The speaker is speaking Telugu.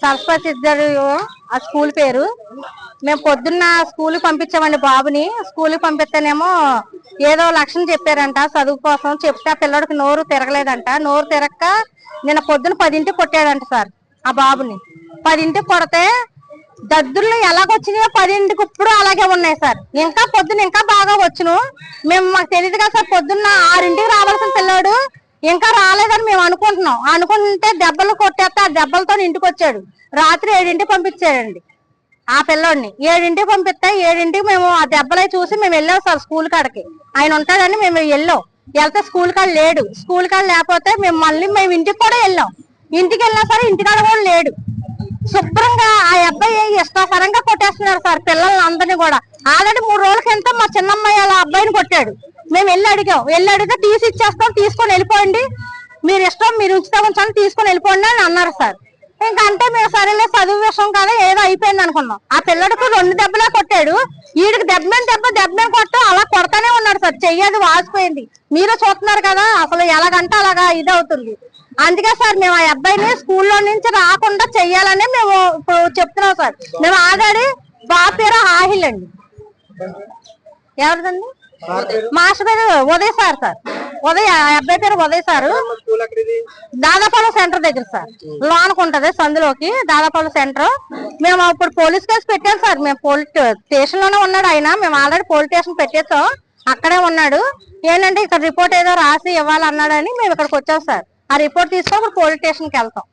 సరస్వతి ఇద్దరు ఆ స్కూల్ పేరు. మేము పొద్దున్న స్కూల్ పంపించామండి బాబుని. స్కూల్ పంపిస్తేనేమో ఏదో లక్షణం చెప్పారంట. చదువు కోసం చెప్తే ఆ పిల్లడికి నోరు తిరగలేదంట. నోరు తిరగక నిన్న పొద్దున పదింటికి కొట్టాడంట సార్ ఆ బాబుని. పదింటికి కొడితే దద్దులు ఎలాగొచ్చినాయో పదింటికి ఇప్పుడు అలాగే ఉన్నాయి సార్. ఇంకా పొద్దున ఇంకా బాగా వచ్చును. మేము మాకు తెలియదు కదా సార్ పొద్దున్న ఆరింటికి రావాల్సిన పిల్లాడు ఇంకా రాలేదని మేము అనుకుంటున్నాం. అనుకుంటే దెబ్బలు కొట్టేస్తే ఆ దెబ్బలతో ఇంటికి వచ్చాడు రాత్రి ఏడింటికి పంపించాడండి ఆ పిల్లోడిని. ఏడింటికి పంపిస్తే ఏడింటికి మేము ఆ దెబ్బలే చూసి మేము వెళ్ళాం సార్ స్కూల్ కాడకి. ఆయన ఉంటాడని మేము వెళ్ళాం. వెళ్తే స్కూల్ కాడ లేడు. స్కూల్ కాడ లేకపోతే మేము మళ్ళీ మేము ఇంటికి కూడా వెళ్ళాం. ఇంటికి వెళ్ళినా సరే ఇంటికాడ కూడా లేడు. శుభ్రంగా ఆ అబ్బాయి ఇష్టపరంగా కొట్టేస్తున్నారు సార్ పిల్లల్ని కూడా. ఆల్రెడీ మూడు రోజుల క్రితం మా చిన్నమ్మాయి వాళ్ళ అబ్బాయిని కొట్టాడు. మేము వెళ్ళి అడిగాం. వెళ్ళి అడిగితే తీసి ఇచ్చేస్తాం తీసుకొని వెళ్ళిపోండి. మీరు ఇష్టం మీరు ఉంచుతా ఉంచాలని తీసుకొని వెళ్ళిపోండి అని అన్నారు సార్. ఇంకా అంటే మేము సరేలే చదువు విషయం కదా ఏదో అయిపోయింది అనుకున్నాం. ఆ పిల్లడికి రెండు దెబ్బలే కొట్టాడు. వీడికి దెబ్బ మీద దెబ్బ దెబ్బ మీద కొట్ట అలా కొడతానే ఉన్నాడు సార్. చెయ్యది వాసిపోయింది. మీరు చూస్తున్నారు కదా అసలు ఎలాగంటే అలాగా ఇది అవుతుంది. అందుకే సార్ మేము ఆ అబ్బాయిని స్కూల్లో నుంచి రాకుండా చెయ్యాలని మేము ఇప్పుడు చెప్తున్నాం సార్. మేము ఆగాడి బాపేరా ఆహిల్ అండి ఎవరిదండి? మాస్టర్ పేరు ఉదయ్ సార్ సార్. ఉదయ్ అబ్బాయి పేరు ఉదయ్ సార్. దాదాపాలెం సెంటర్ దగ్గర సార్. లోనకు ఉంటది సందులోకి దాదాపాలెం సెంటర్. మేము ఇప్పుడు పోలీస్ కేసు పెట్టాం సార్. మేము పోలీస్ స్టేషన్లోనే ఉన్నాడు ఆయన. మేము ఆల్రెడీ పోలీస్ స్టేషన్ పెట్టేసాం అక్కడే ఉన్నాడు. ఏంటంటే ఇక్కడ రిపోర్ట్ ఏదో రాసి ఇవ్వాలన్నాడని మేము ఇక్కడికి వచ్చాం సార్. ఆ రిపోర్ట్ తీసుకొని ఇప్పుడు పోలీస్ స్టేషన్కి వెళ్తాం